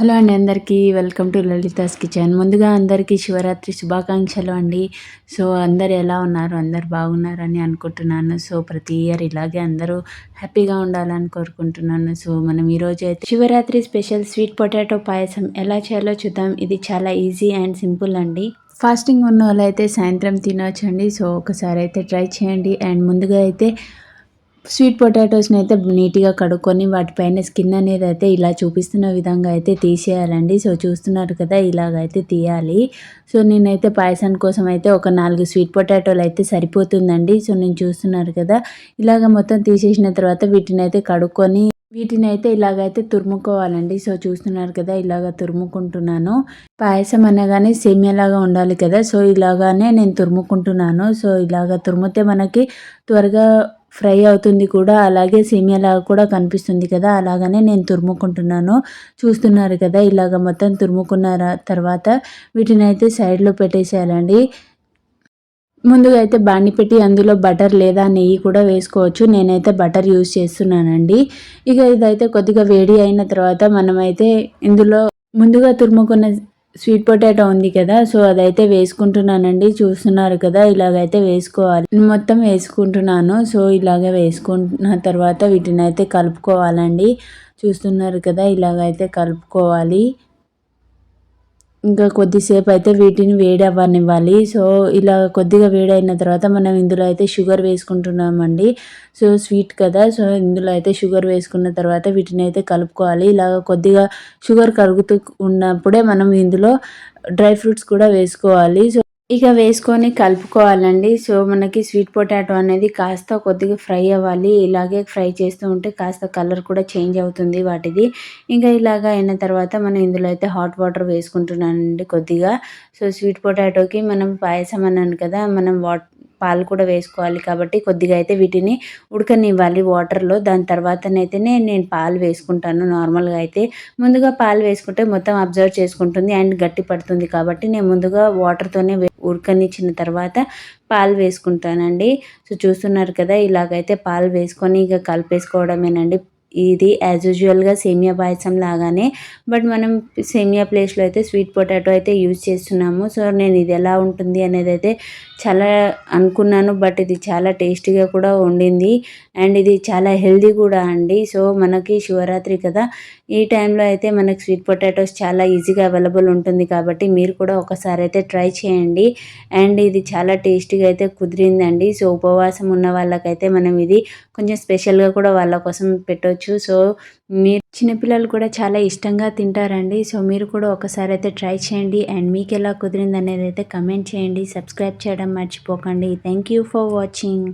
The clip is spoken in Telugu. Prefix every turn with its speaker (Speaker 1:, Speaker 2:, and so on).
Speaker 1: హలో అండి అందరికీ వెల్కమ్ టు లలితాస్ కిచెన్. ముందుగా అందరికీ శివరాత్రి శుభాకాంక్షలు అండి. సో అందరు ఎలా ఉన్నారు? అందరు బాగున్నారని అనుకుంటున్నాను. సో ప్రతి ఇయర్ ఇలాగే అందరూ హ్యాపీగా ఉండాలని కోరుకుంటున్నాను. సో మనం ఈరోజు అయితే Shivaratri special sweet potato payasam ఎలా చేయాలో చూద్దాం. ఇది చాలా ఈజీ అండ్ సింపుల్ అండి. ఫాస్టింగ్ ఉన్న వాళ్ళు అయితే సాయంత్రం తినొచ్చండి. సో ఒకసారి అయితే ట్రై చేయండి. అండ్ ముందుగా అయితే స్వీట్ పొటాటోస్ని అయితే నీట్గా కడుక్కొని వాటిపైన స్కిన్ అనేది అయితే ఇలా చూపిస్తున్న విధంగా అయితే తీసేయాలండి. సో చూస్తున్నారు కదా ఇలాగైతే తీయాలి. సో నేనైతే పాయసం కోసం అయితే ఒక నాలుగు స్వీట్ పొటాటోలు అయితే సరిపోతుందండి. సో నేను చూస్తున్నారు కదా ఇలాగ మొత్తం తీసేసిన తర్వాత వీటిని అయితే కడుక్కొని వీటిని అయితే ఇలాగైతే తురుముకోవాలండి. సో చూస్తున్నారు కదా ఇలాగ తురుముకుంటున్నాను. పాయసం అనగానే సేమియాలాగా ఉండాలి కదా సో ఇలాగానే నేను తురుముకుంటున్నాను. సో ఇలాగ తురిమితే మనకి త్వరగా ఫ్రై అవుతుంది కూడా. అలాగే సేమియాలాగా కూడా కనిపిస్తుంది కదా. అలాగనే నేను తురుముకుంటున్నాను. చూస్తున్నారు కదా ఇలాగ మొత్తం తురుముకున్న తర్వాత వీటిని అయితే సైడ్లో పెట్టేసేయాలండి. ముందుగా అయితే బాణి పెట్టి అందులో బటర్ లేదా నెయ్యి కూడా వేసుకోవచ్చు. నేనైతే బటర్ యూజ్ చేస్తున్నానండి. ఇక ఇదైతే కొద్దిగా వేడి అయిన తర్వాత మనమైతే ఇందులో ముందుగా తురుముకున్న స్వీట్ పొటాటో ఉంది కదా సో అదైతే వేసుకుంటున్నానండి. చూస్తున్నారు కదా ఇలాగైతే వేసుకోవాలి. మొత్తం వేసుకుంటున్నాను సో ఇలాగ వేసుకుంటున్న తర్వాత వీటిని అయితే కలుపుకోవాలండి. చూస్తున్నారు కదా ఇలాగైతే కలుపుకోవాలి. ఇంకా కొద్దిసేపు అయితే వీటిని వేడి అవ్వనివ్వాలి సో ఇలా కొద్దిగా వేడైన తర్వాత మనం ఇందులో అయితే షుగర్ వేసుకుంటున్నామండి. సో స్వీట్ కదా సో ఇందులో అయితే షుగర్ వేసుకున్న తర్వాత వీటిని అయితే కలుపుకోవాలి. ఇలాగ కొద్దిగా షుగర్ కరుగుతూ ఉన్నప్పుడే మనం ఇందులో డ్రై ఫ్రూట్స్ కూడా వేసుకోవాలి. సో ఇక వేసుకొని కలుపుకోవాలండి. సో మనకి స్వీట్ పొటాటో అనేది కాస్త కొద్దిగా ఫ్రై అవ్వాలి. ఇలాగే ఫ్రై చేస్తూ ఉంటే కాస్త కలర్ కూడా చేంజ్ అవుతుంది వాటిది. ఇంకా ఇలాగ అయిన తర్వాత మనం ఇందులో అయితే హాట్ వాటర్ వేసుకుంటున్నానండి కొద్దిగా. సో స్వీట్ పొటాటోకి మనం పాయసం అన్నాను కదా మనం వాట్ పాలు కూడా వేసుకోవాలి కాబట్టి కొద్దిగా అయితే వీటిని ఉడకనివ్వాలి వాటర్లో. దాని తర్వాతనైతేనే నేను పాలు వేసుకుంటాను నార్మల్గా అయితే. ముందుగా పాలు వేసుకుంటే మొత్తం అబ్జర్వ్ చేసుకుంటుంది అండ్ గట్టి పడుతుంది కాబట్టి నేను ముందుగా వాటర్తోనే ఉడకనిచ్చిన తర్వాత పాలు వేసుకుంటానండి. సో చూస్తున్నారు కదా ఇలాగైతే పాలు వేసుకొని ఇక కలిపేసుకోవడమేనండి. ఇది యాజ్ యూజువల్గా సేమియా పాయసం లాగానే బట్ మనం సేమియా ప్లేస్లో అయితే స్వీట్ పొటాటో అయితే యూజ్ చేస్తున్నాము. సో నేను ఇది ఎలా ఉంటుంది అనేది అయితే చాలా అనుకున్నాను బట్ ఇది చాలా టేస్టీగా కూడా ఉండింది అండ్ ఇది చాలా హెల్దీ కూడా అండి. సో మనకి శివరాత్రి కదా ఈ టైంలో అయితే మనకి స్వీట్ పొటాటోస్ చాలా ఈజీగా అవైలబుల్ ఉంటుంది కాబట్టి మీరు కూడా ఒకసారి అయితే ట్రై చేయండి. అండ్ ఇది చాలా టేస్టీగా అయితే కుదిరిందండి. సో ఉపవాసం ఉన్న వాళ్ళకైతే మనం ఇది కొంచెం స్పెషల్గా కూడా వాళ్ళ కోసం పెట్టవచ్చు సో మీరు చిన్నపిల్లలు కూడా చాలా ఇష్టంగా తింటారండి. సో మీరు కూడా ఒకసారి అయితే ట్రై చేయండి. అండ్ మీకు ఎలా కుదిరింది అనేది అయితే కమెంట్ చేయండి. సబ్స్క్రైబ్ చేయడం మర్చిపోకండి. Thank you for watching.